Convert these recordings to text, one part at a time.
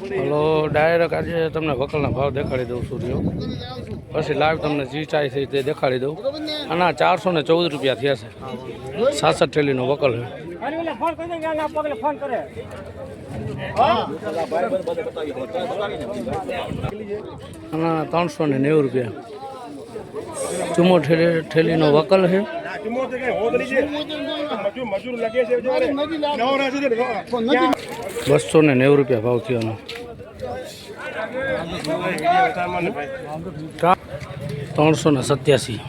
Hello direct આજે તમને વકલના ભાવ દેખાડી દઉં સૂર્યો પછી લાઈવ તમને જી ચાય છે તે દેખાડી દઉં. અને આ ચારસો ને ચૌદ રૂપિયા થયા છે. સાસઠ થેલીનો વકલ છે. અને ત્રણસો ને નેવું રૂપિયા. ચુમ્મો ઠેલી ઠેલીનો વકલ છે. બસો ને નેવું રૂપિયા ભાવ થયો ત્રણસો ને સત્યાસી.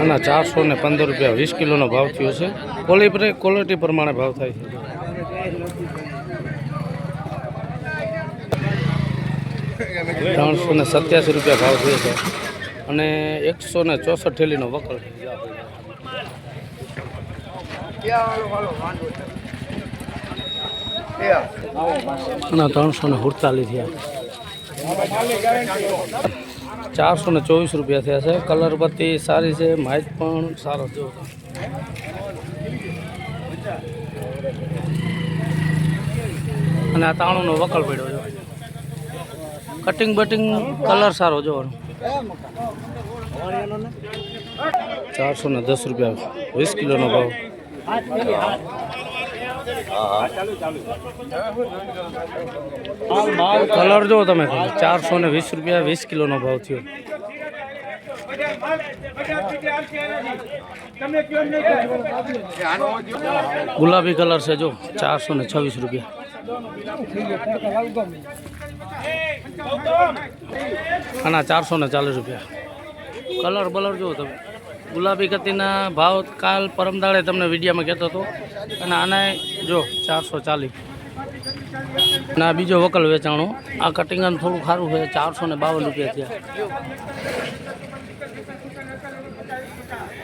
અને ચારસો ને પંદર રૂપિયા વીસ કિલોનો ભાવ થયો છે. ક્વોલિટી ક્વોલિટી પ્રમાણે ભાવ થાય છે. ત્રણસો ને સત્યાસી રૂપિયા ભાવ થયો છે. અને એકસો ને ચોસઠ ઠેલીનો વકલ અને ત્રણસો ને સુડતાલીસ ચારસો ને ચોવીસ રૂપિયા થયા છે. કલર બત્તી સારી છે. માહિત પણ સારો છે. અને આ તાણુંનો વકલ પડ્યો છે. કટિંગ બટિંગ કલર સારો જોવાનો ચારસો ને દસ રૂપિયા વીસ કિલોનો ભાવ. કલર જો તમે ચારસો ને વીસ રૂપિયા, વીસ કિલોનો ભાવ થયો. ગુલાબી કલર છે જો ચારસો ને છવ્વીસ રૂપિયા. આના ચારસો ને ચાલીસ રૂપિયા. કલર બલર જુઓ તમે. ગુલાબી કતીના ભાવ કાલ પરમદાડે તમને વિડીયામાં કહેતો હતો. અને આને જો ચારસો ચાલીસ. ના બીજો વકલ વેચાણો. આ કટિંગ થોડું સારું છે, ચારસો ને બાવન રૂપિયા થયા.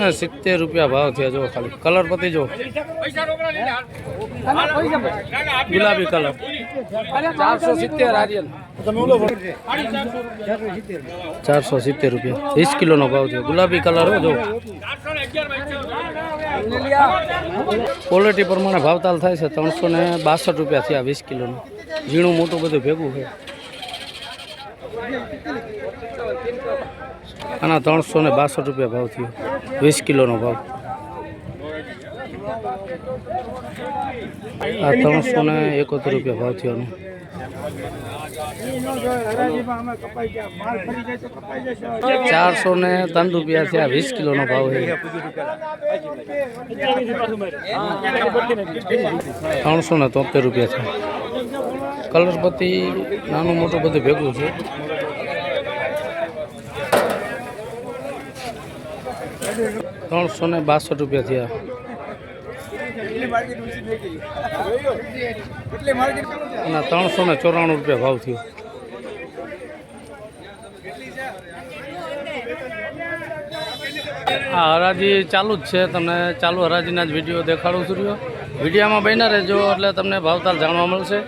ને સિત્તેર રૂપિયા ભાવ થયા જો ખાલી. કલર પતી જો ગુલાબી કલર ચારસો સિત્તેર ચારસો સિત્તેર રૂપિયા. વીસ કિલોનો ભાવ થયો. ગુલાબી કલર હો જો ક્વોલિટી પ્રમાણે ભાવતાલ થાય છે. ત્રણસો ને બાસઠ રૂપિયા થયા વીસ કિલોનું. ઝીણું મોટું બધું ભેગું છે. આના ત્રણસો ને બાસઠ રૂપિયા ભાવ થયો. વીસ કિલોનો ભાવ. આ ત્રણસો ને એકોતેર રૂપિયા ભાવ થયો. ચારસો ને ત્રણ રૂપિયા થયા. વીસ કિલોનો ભાવ છે. ત્રણસો ને તોતેર રૂપિયા થયા. કલર નાનું મોટું બધું ભેગું છે. ત્રણસો ને બાસઠ રૂપિયા થયા. અને ત્રણસો ને ચોરાણું રૂપિયા ભાવ થયો. આ હરાજી ચાલુ જ છે. તમને ચાલુ હરાજીના જ વીડિયો દેખાડું છું રહ્યો. વિડીયોમાં બન્યા રહેજો એટલે તમને ભાવતાલ જાણવા મળશે.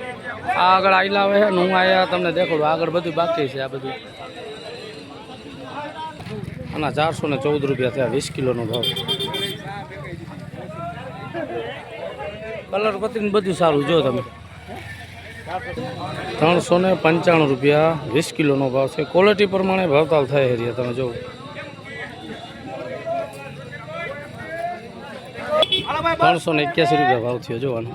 આ આગળ આઈલા આવે છે ને હું આયા તમને દેખાડું. આગળ બધું બાકી છે આ બધું. આના ચારસો ને ચૌદ રૂપિયા થયા, વીસ કિલોનો ભાવ. કલર પતિને બધું સારું, જો તમે. ત્રણસો ને પંચાણું રૂપિયા, વીસ કિલોનો ભાવ છે. ક્વોલિટી પ્રમાણે ભાવતાલ થાય એરિયા તમે જો ત્રણસો ને એક્યાસી રૂપિયા ભાવ થયો જોવાનો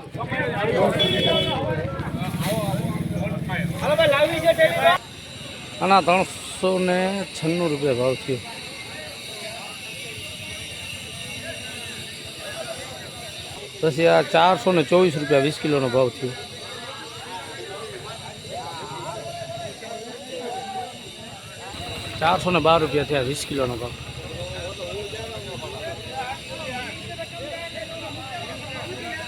આના ત્રણસો ને છન્નું રૂપિયા ભાવ થયો. પછી આ ચારસો ને ચોવીસ રૂપિયા વીસ કિલોનો ભાવ થયો. ચારસો ને બાર રૂપિયા થયા વીસ કિલોનો ભાવ.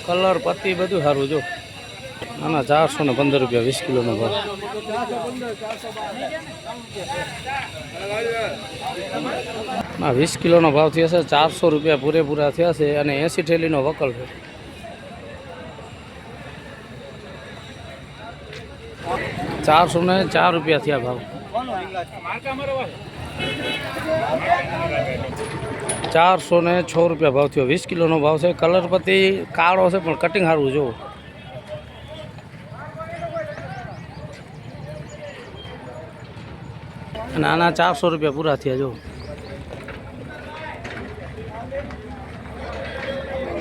કલર, પત્તી બધું સારું, જો. આના ચારસો ને પંદર રૂપિયા, વીસ કિલોનો ભાવ. ના, વીસ કિલોનો ભાવ થયો છે, ચારસો રૂપિયા પૂરેપૂરા થયા છે અને એંસી થેલીનો વકલ છે. ચારસો ને ચાર રૂપિયા થયા ભાવ. ચારસો ને છ રૂપિયા ભાવ થયો. વીસ કિલોનો ભાવ છે. કલર પતિ કાળો છે, પણ કટિંગ સારું, જુઓ. અને આના ચારસો રૂપિયા પૂરા થયા જો.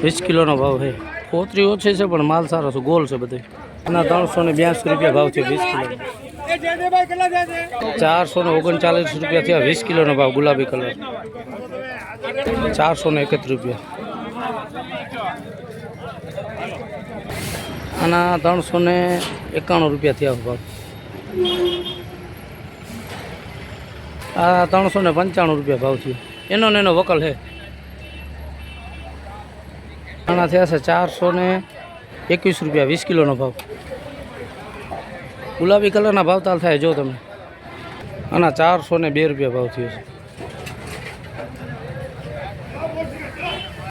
વીસ કિલોનો ભાવ છે. પોતરી ઓછી છે પણ માલ સારો છે ગોલ છે બધે. આના ત્રણસો ને બ્યાસી રૂપિયા ભાવ થયો વીસ કિલો ચારસો ને ઓગણચાલીસ રૂપિયા થયા વીસ કિલોનો ભાવ ગુલાબી કલર. ચારસો ને એકત્રીસ રૂપિયા. આના ત્રણસો ને એકાણું રૂપિયા થયા ભાવ. આ ત્રણસો ને પંચાણું રૂપિયા ભાવ થયો. એનો ને એનો વકલ છે આના થયા છે ચારસો ને એકવીસ રૂપિયા, વીસ કિલોનો ભાવ. ગુલાબી કલરના ભાવ તાલ થાય, જો તમે. આના ચારસો ને બે રૂપિયા ભાવ થયો છે.